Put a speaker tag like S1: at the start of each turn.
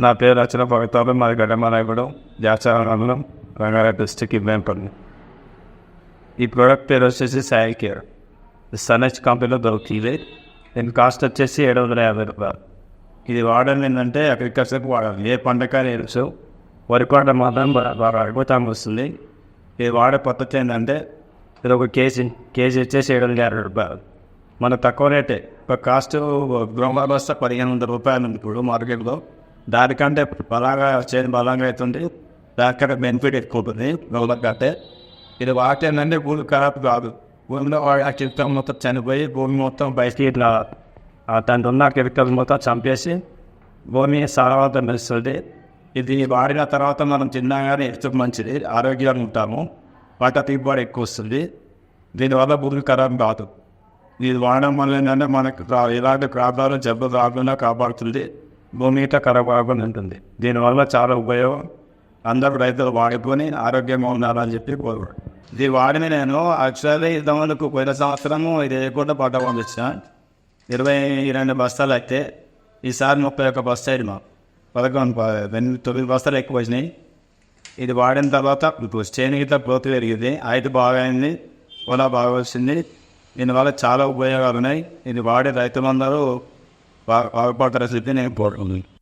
S1: నా పేరు రచన పవిత్రాలు మాది గడ్డమారాయగూడెం జాచారం రంగారెడ్డి డిస్టిక్ ఇబ్బంపల్లి. ఈ ప్రోడక్ట్ పేరు వచ్చేసి సాయి కేర్. సన్హెచ్ కంపెనీలో దొరుకుతుంది. దీని కాస్ట్ వచ్చేసి ఏడు వందల యాభై రూపాయలు. ఇది వాడడం ఏంటంటే అగ్రికల్చర్కి వాడాలి. ఏ పంటకాయ తెలుసు. వరి పంట మాత్రం బాగా అద్భుతం వస్తుంది. ఇది వాడే పద్ధతి ఏంటంటే ఇది ఒక కేజీ కేజీ వచ్చేసి ఏడు వందల యాభై రూపాయలు. మన తక్కువ రేటే. ఒక కాస్ట్ గ్రోమా బస్తా పదిహేను వందల రూపాయలు ఉంది ఇప్పుడు మార్కెట్లో. దానికంటే బలంగా చేతి బలంగా అవుతుంది దానికంటే బెనిఫిట్ ఎక్కువ ఉంటుంది. కంటే. ఇది వాటి ఏంటంటే భూమి ఖరాబ్ కాదు. భూమిలో ఆ కిరికలు మొత్తం చనిపోయి భూమి మొత్తం బయటికి ఇట్లా ఆ ఉన్న కిరికలు మొత్తం చంపేసి భూమి సారవంతం పెంచుతుంది ఇది వాడిన తర్వాత మనం తిన్నాగానే హెల్త్కి మంచిది. ఆరోగ్యంగా ఉంటాము. వాటి దిగుబడి ఎక్కువ వస్తుంది. దీనివల్ల భూమి ఖరాబ్ కాదు. ఇది వాడడం వల్ల ఏంటంటే మనకు ఎలాంటి ప్రాబ్లం జబ్బు రాకుండా కాపాడుతుంది. భూమి ఇట్లా ఖరాబ్ కాకుండా ఉంటుంది దీనివల్ల చాలా ఉపయోగం. అందరూ రైతులు వాడుకొని ఆరోగ్యంగా ఉండాలని చెప్పి కోరుకోడు ఇది వాడిన నేను యాక్చువల్లీ ఇంతమందికి పోయిన సంవత్సరము ఇది లేకుండా పంట పంపించిన. ఇరవై రెండు బస్తాలు అయితే ఈసారి ముప్పై ఒక్క బస్తా మా పదకొండు ప- ఎనిమిది తొమ్మిది బస్తాలు ఎక్కువ వచ్చినాయి. ఇది వాడిన తర్వాత ఇప్పుడు చేను గ్రోత్ పెరిగింది. ఐదు బాగా అయింది ఓలా బాగా వచ్చింది దీనివల్ల చాలా ఉపయోగాలు ఉన్నాయి ఇది వాడే రైతులందరూ బాగా బాగుపడతారని చెప్పి నేను కోరుకుంటున్నాను